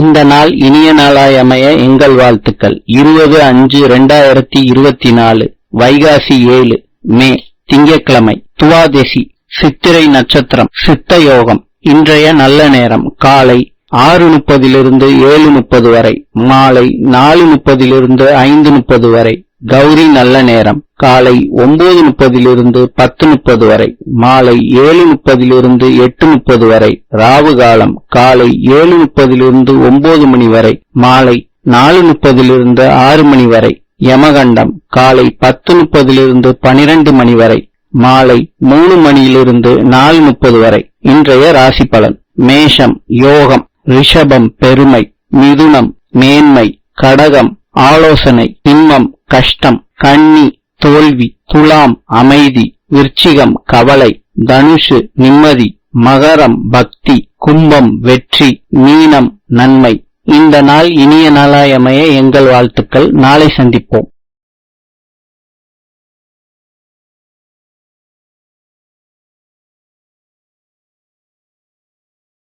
இந்த நாள் இனிய நாளாய் அமைய எங்கள் வாழ்த்துக்கள். இருபது அஞ்சு ரெண்டாயிரத்தி இருபத்தி நாலு வைகாசி ஏழு மே திங்கட்கிழமை துவாதசி சித்திரை நட்சத்திரம் சித்த யோகம் இன்றைய நல்ல நேரம் காலை ஆறு முப்பதிலிருந்து ஏழு முப்பது வரை மாலை நாலு முப்பதிலிருந்து ஐந்து முப்பது வரை. கௌரி நல்ல நேரம். காலை ஒன்பது முப்பதிலிருந்து பத்து முப்பது வரை. மாலை ஏழு முப்பதிலிருந்து எட்டு முப்பது வரை. ராவு காலம் காலை ஏழு முப்பதிலிருந்து ஒன்பது மணி வரை. மாலை நாலு முப்பதிலிருந்து ஆறு மணி வரை. யமகண்டம் காலை பத்து முப்பதிலிருந்து பனிரெண்டு மணி வரை. மாலை மூணு மணியிலிருந்து நாலு முப்பது வரை. இன்றைய ராசி பலன். மேஷம் யோகம் ரிஷபம் பெருமை மிதுனம் மேன்மை கடகம் ஆலோசனை. சிம்மம் கஷ்டம் கன்னி தோல்வி துலாம் அமைதி விருச்சிகம் கவலை தனுஷு நிம்மதி மகரம் பக்தி கும்பம் வெற்றி மீனம் நன்மை. இந்த நாள் இனிய நாளாயமைய எங்கள் வாழ்த்துக்கள். நாளை சந்திப்போம்.